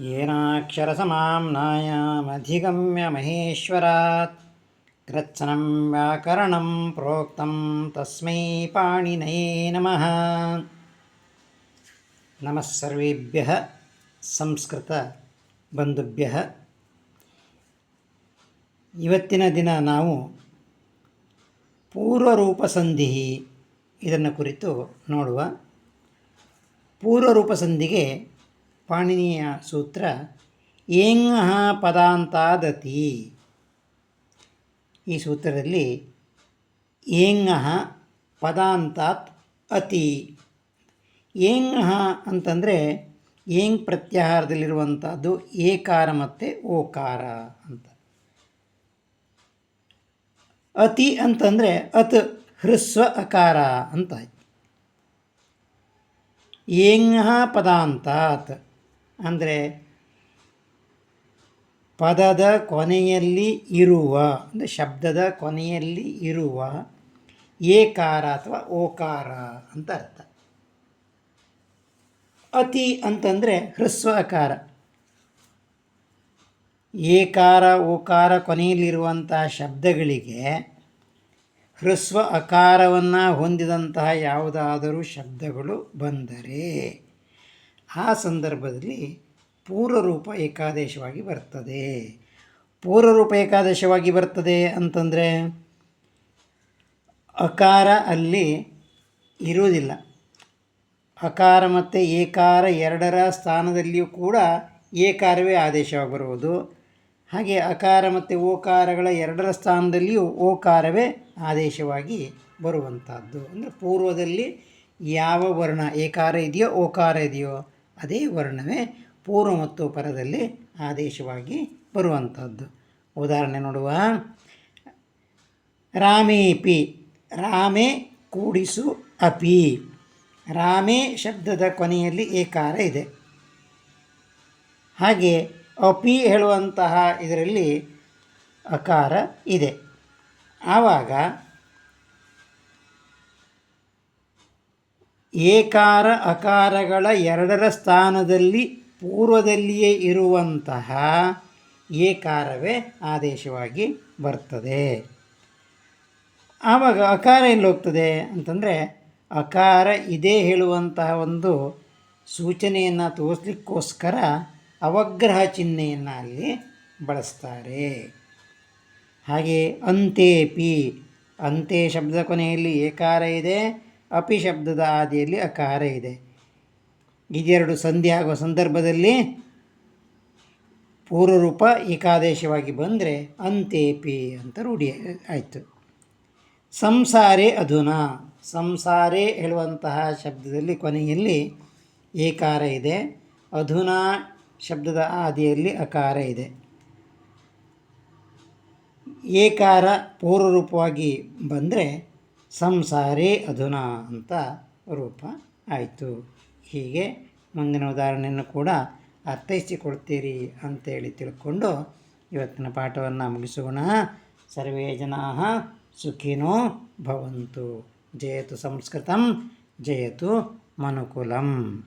येनाक्षरसमाम्नायामधिगम्य महेश्वरात् कृत्स्नं व्याकरणं प्रोक्तं तस्मै पाणिनये नमः नमः सर्वेभ्यः ಸಂಸ್ಕೃತಬಂಧುಭ್ಯಃ ಇವತ್ತಿನ ದಿನ ನಾವು ಪೂರ್ವರೂಪ ಸಂಧಿ ಇದನ್ನು ಕುರಿತು ನೋಡುವ ಪೂರ್ವರೂಪ ಸಂಧಿಗೆ ಪಾಣಿನಿಯ ಸೂತ್ರ ಏಂಗಹ ಪದಾಂತಾದತಿ. ಈ ಸೂತ್ರದಲ್ಲಿ ಏಂಗಹ ಪದಾಂತಾತ್ ಅತಿ. ಏಂಗಹ ಅಂತಂದರೆ ಏಂಗ್ ಪ್ರತ್ಯಾಹಾರದಲ್ಲಿರುವಂಥದ್ದು ಏಕಾರ ಮತ್ತು ಓಕಾರ ಅಂತ. ಅತಿ ಅಂತಂದರೆ ಅತ್ ಹೃಸ್ವ ಅಕಾರ ಅಂತ. ಏಂಗಃ ಪದಾಂತಾತ್. ಅಂದರೆ ಪದದ ಕೊನೆಯಲ್ಲಿ ಇರುವ, ಅಂದರೆ ಶಬ್ದದ ಕೊನೆಯಲ್ಲಿ ಇರುವ ಏಕಾರ ಅಥವಾ ಓಕಾರ ಅಂತ ಅರ್ಥ. ಅತಿ ಅಂತಂದರೆ ಹ್ರಸ್ವ ಅಕಾರ. ಏಕಾರ, ಓಕಾರ ಕೊನೆಯಲ್ಲಿರುವಂತಹ ಶಬ್ದಗಳಿಗೆ ಹ್ರಸ್ವ ಅಕಾರವನ್ನು ಹೊಂದಿದಂತಹ ಯಾವುದಾದರೂ ಶಬ್ದಗಳು ಬಂದರೆ ಆ ಸಂದರ್ಭದಲ್ಲಿ ಪೂರ್ವರೂಪ ಏಕಾದೇಶವಾಗಿ ಬರ್ತದೆ. ಪೂರ್ವರೂಪ ಏಕಾದೇಶವಾಗಿ ಬರ್ತದೆ ಅಂತಂದರೆ ಅಕಾರ ಅಲ್ಲಿ ಇರುವುದಿಲ್ಲ. ಅಕಾರ ಮತ್ತು ಏಕಾರ ಎರಡರ ಸ್ಥಾನದಲ್ಲಿಯೂ ಕೂಡ ಏಕಾರವೇ ಆದೇಶವಾಗಿ ಬರುವುದು. ಹಾಗೆ ಅಕಾರ ಮತ್ತು ಓಕಾರಗಳ ಎರಡರ ಸ್ಥಾನದಲ್ಲಿಯೂ ಓಕಾರವೇ ಆದೇಶವಾಗಿ ಬರುವಂಥದ್ದು ಅಂದರೆ ಪೂರ್ವದಲ್ಲಿ ಯಾವ ವರ್ಣ ಏಕಾರ ಇದೆಯೋ ಓಕಾರ ಇದೆಯೋ ಅದೇ ವರ್ಣವೇ ಪೂರ್ವ ಮತ್ತು ಪರದಲ್ಲಿ ಆದೇಶವಾಗಿ ಬರುವಂಥದ್ದು. ಉದಾಹರಣೆ ನೋಡುವ. ರಾಮೇಪಿ ರಾಮೇ ಕೂಡಿಸು ಅಪಿ. ರಾಮೇ ಶಬ್ದದ ಕೊನೆಯಲ್ಲಿ ಏಕಾರ ಇದೆ. ಹಾಗೆ ಅಪಿ ಹೇಳುವಂತಹ ಇದರಲ್ಲಿ ಅಕಾರ ಇದೆ. ಆವಾಗ ಏಕಾರ ಅಕಾರಗಳ ಎರಡರ ಸ್ಥಾನದಲ್ಲಿ ಪೂರ್ವದಲ್ಲಿಯೇ ಇರುವಂತಹ ಏಕಾರವೇ ಆದೇಶವಾಗಿ ಬರ್ತದೆ. ಆವಾಗ ಅಕಾರ ಎಲ್ಲಿ ಹೋಗ್ತದೆ ಅಂತಂದರೆ ಅಕಾರ ಇದೇ ಹೇಳುವಂತಹ ಒಂದು ಸೂಚನೆಯನ್ನು ತೋರಿಸ್ಲಿಕ್ಕೋಸ್ಕರ ಅವಗ್ರಹ ಚಿಹ್ನೆಯನ್ನು ಅಲ್ಲಿ ಬಳಸ್ತಾರೆ. ಹಾಗೆ ಅಂತೇಪಿ, ಅಂತೆ ಶಬ್ದ ಕೊನೆಯಲ್ಲಿ ಏಕಾರ ಇದೆ ಅಪಿ ಶಬ್ದದ ಆದಿಯಲ್ಲಿ ಅಕಾರ ಇದೆ. ಇದೆರಡು ಸಂಧಿ ಆಗುವ ಸಂದರ್ಭದಲ್ಲಿ ಪೂರ್ವರೂಪ ಏಕಾದೇಶವಾಗಿ ಬಂದರೆ ಅಂತೇಪಿ ಅಂತ ರೂಢಿ ಆಯಿತು. ಸಂಸಾರೆ ಅಧುನಾ ಸಂಸಾರೆ ಹೇಳುವಂತಹ ಶಬ್ದದಲ್ಲಿ ಕೊನೆಯಲ್ಲಿ ಏಕಾರ ಇದೆ. ಅಧುನಾ ಶಬ್ದದ ಆದಿಯಲ್ಲಿ ಅಕಾರ ಇದೆ. ಏಕಾರ ಪೂರ್ವರೂಪವಾಗಿ ಬಂದರೆ ಸಂಸಾರೇ ಅಧುನಾ ಅಂತ ರೂಪ ಆಯಿತು. ಹೀಗೆ ಮುಂದಿನ ಉದಾಹರಣೆಯನ್ನು ಕೂಡ ಅರ್ಥೈಸಿಕೊಡ್ತೀರಿ ಅಂತೇಳಿ ತಿಳ್ಕೊಂಡು ಇವತ್ತಿನ ಪಾಠವನ್ನು ಮುಗಿಸೋಣ. ಸರ್ವೇ ಜನಾ ಸುಖಿನೋ ಭವಂತು. ಜಯತು ಸಂಸ್ಕೃತಂ, ಜಯತು ಮನುಕುಲಂ.